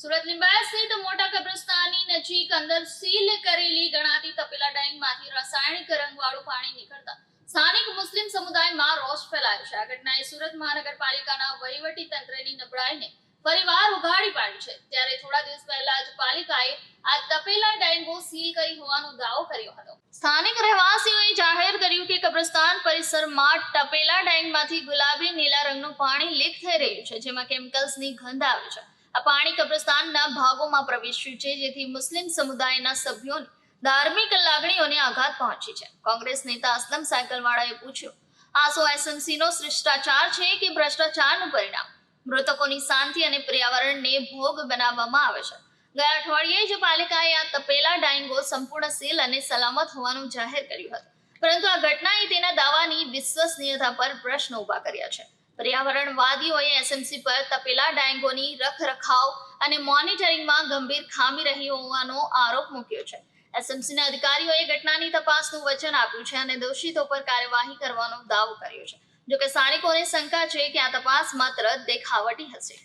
સુરત લિંબાયત સ્થિત મોટા કબ્રસ્તાનની નજીક અંદર સીલ કરેલી ગણાતી તપેલા ડેમમાંથી રાસાયણિક રંગવાળું પાણી નીકળતા સ્થાનિક મુસ્લિમ સમુદાયમાં રોષ ફેલાયો છે. આ ઘટનાએ સુરત મહાનગરપાલિકાના વહીવટી તંત્રની નબળાઈને ફરીવાર ઉઘાડી પાડી છે. ત્યારે થોડા દિવસ પહેલા જ પાલિકાએ આ તપેલા ડેન્ગો સીલ કરી હોવાનો દાવો કર્યો હતો. સ્થાનિક રહેવાસીઓએ જાહેર કર્યું કે કબ્રસ્તાન પરિસરમાં તપેલા ડેન્ગમાંથી ગુલાબી, નીલા રંગનું પાણી લીક થઈ રહ્યું છે, જેમાં કેમિકલ્સની ગંધ આવે છે. આ પાણી કબ્રસ્તાનના ભાગોમાં પ્રવેશ્યું છે, જેથી મુસ્લિમ સમુદાયના સભ્યોને ધાર્મિક લાગણીઓને આઘાત પહોંચી છે. કોંગ્રેસ નેતા અસલમ સાયકલવાળાએ પૂછ્યું, આ સો એસએમસી શિષ્ટાચાર છે કે ભ્રષ્ટાચારનું પરિણામ? મૃતકોની શાંતિ અને પર્યાવરણને ભોગ બનાવવામાં આવે છે. ગયા અઠવાડિયે જ પાલિકાએ આ તપેલા ડાયંગો સંપૂર્ણ સીલ અને સલામત હોવાનું જાહેર કર્યું હતું. પરંતુ આ ઘટનાએ તેના દાવાની વિશ્વસનીયતા પર પ્રશ્ન ઊભા કર્યા છે. પર્યાવરણવાદીઓએ એસએમસી પર તપેલા ડાયંગોની રખરખાવ અને મોનિટરિંગમાં ગંભીર ખામી રહી હોવાનો આરોપ મૂક્યો છે. એસએમસીના અધિકારીઓએ ઘટનાની તપાસનું વચન આપ્યું છે અને દોષિતો પર કાર્યવાહી કરવાનો દાવો કર્યો છે. જોકે સ્થાનિકોને શંકા છે કે આ તપાસ માત્ર દેખાવટી હશે.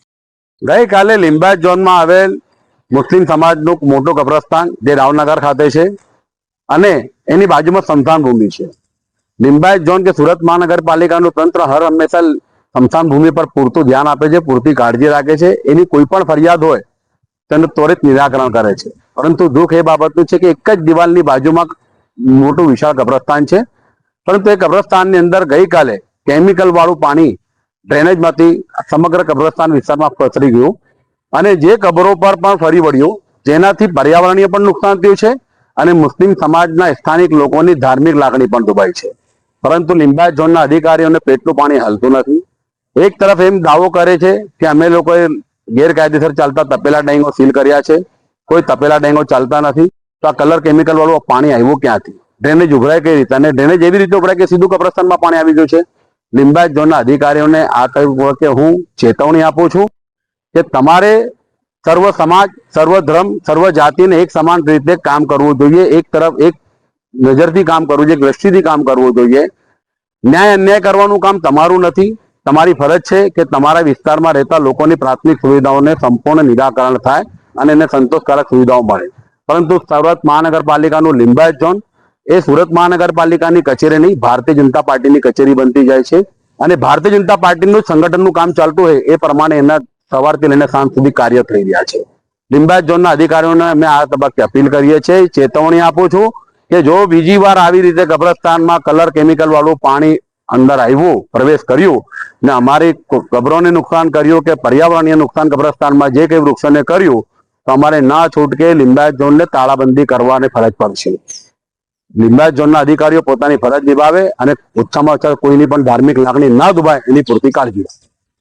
ગઈકાલે લીંબાયત ઝોનમાં આવેલ મુસ્લિમ સમાજનું મોટું કબ્રસ્તાન જે રાવનગર ખાતે છે અને એની બાજુમાં સ્મશાન ભૂમિ છે. લીંબાયત ઝોન કે સુરત મહાનગરપાલિકાનું તંત્ર હર હંમેશા સ્મશાન ભૂમિ પર પૂરતું ધ્યાન આપે છે, પૂરતી કાળજી રાખે છે. એની કોઈ પણ ફરિયાદ હોય, તેનું ત્વરિત નિરાકરણ કરે છે. પરંતુ દુઃખ એ બાબતનું છે કે એક જ દિવાલની બાજુમાં મોટું વિશાળ કબ્રસ્તાન છે. પરંતુ એ કબ્રસ્તાનની અંદર ગઈકાલે કેમિકલ વાળું પાણી ડ્રેનેજમાંથી સમગ્ર કબ્રસ્તાન વિસ્તારમાં પસરી ગયું અને જે કબરો પર પણ ફરી વળ્યું, જેનાથી પર્યાવરણીય પણ નુકસાન થયું છે અને મુસ્લિમ સમાજના સ્થાનિક લોકોની ધાર્મિક લાગણી પણ દુભાઈ છે. પરંતુ લિંબાયત ઝોનના અધિકારીઓને પેટનું પાણી હલતું નથી. એક તરફ એમ દાવો કરે છે કે અમે લોકોએ ગેરકાયદેસર ચાલતા તપેલા ડેંગો સીલ કર્યા છે. કોઈ તપેલા ડેંગો ચાલતા નથી. તો આ કલર કેમિકલ વાળું પાણી આવ્યું ક્યાંથી? ડ્રેનેજ ઉભરાય કઈ રીતે? અને ડ્રેનેજ એવી રીતે ઉભરાય કે સીધું કબ્રસ્તાનમાં પાણી આવી ગયું છે. લિંબાયત ઝોનના અધિકારીઓને આ કહ્યું કે હું ચેતવણી આપું છું કે તમારે સર્વ સમાજ, સર્વ ધર્મ, સર્વ જાતિને એક સમાન રીતે કામ કરવું જોઈએ. એક તરફ એક નજરથી કામ કરવું જોઈએ દ્રષ્ટિથી કામ કરવું જોઈએ. ન્યાય અન્યાય કરવાનું કામ તમારું નથી. તમારી ફરજ છે કે તમારા વિસ્તારમાં રહેતા લોકોની પ્રાથમિક સુવિધાઓને સંપૂર્ણ નિરાકરણ થાય અને એને સંતોષકારક સુવિધાઓ મળે. પરંતુ સુરત મહાનગરપાલિકાનું લિંબાયત ઝોન એ સુરત મહાનગરપાલિકાની કચેરી નહીં ભારતીય જનતા પાર્ટીની કચેરી બનતી જાય છે અને ભારતીય જનતા પાર્ટીનું સંગઠનનું કામ ચાલતું હોય એ પ્રમાણે એના સવારથી લઈને સાંજ સુધી કાર્ય થઈ રહ્યા છે. લિંબાયત ઝોનના અધિકારીઓને અમે આ તબક્કે અપીલ કરીએ છીએ, ચેતવણી આપું છું કે જો બીજી વાર આવી રીતે કબ્રસ્તાનમાં કલર કેમિકલ વાળું પાણી અંદર આવ્યું, પ્રવેશ કર્યું ને અમારી કબરોને નુકસાન કર્યું કે પર્યાવરણીય નુકસાન કબ્રસ્તાનમાં જે કંઈ વૃક્ષોને કર્યું, તો અમારે ના છૂટકે લિંબાયત ઝોનને તાળાબંધી કરવાની ફરજ પડશે લિંબાયત ઝોનના અધિકારીઓ પોતાની ફરજ નિભાવે અને ઓછામાં ઓછા કોઈની પણ ધાર્મિક લાગણી ના દુભાય એની પૂરતી કાળજી રાખે.